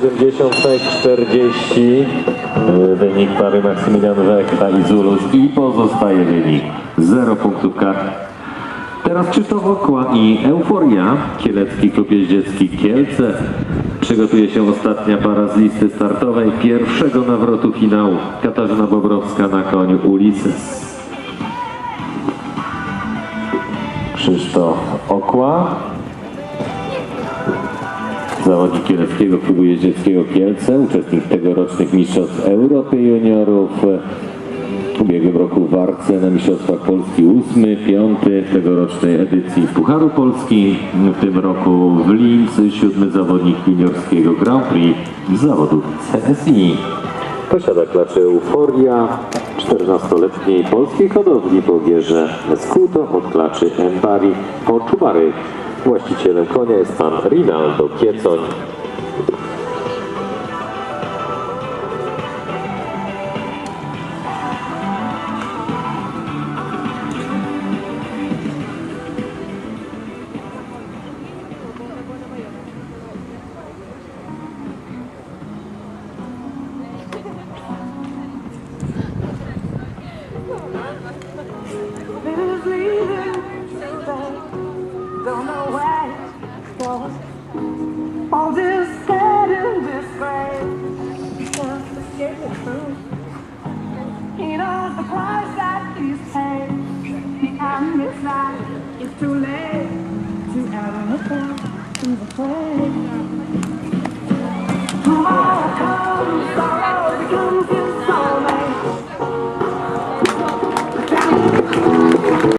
76-40. E, Wynik pary Maksymilian Wekta i Zulus i pozostaje wynik 0 punktów kar. Teraz Krzysztof Okła i Euforia, Kielecki Klub Jeździecki Kielce. Przygotuje się ostatnia para z listy startowej pierwszego nawrotu finału. Katarzyna Bobrowska na koniu Ulises. Krzysztof Okła. Zawodnik Kieleckiego Klubu Jeździeckiego Kielce, uczestnik tegorocznych Mistrzostw Europy Juniorów. W ubiegłym roku w Warce na Mistrzostwach Polski ósmy, piąty tegorocznej edycji Pucharu Polski. W tym roku w Linz siódmy zawodnik juniorskiego Grand Prix z zawodów CSI. Posiada klaczę Euforia 14-letniej polskiej hodowli po gierze Skuto od klaczy Embari po Czubary. Właścicielem konia jest pan Rinaldo Kiecoń. It's not, it's too late to add the thing to the play.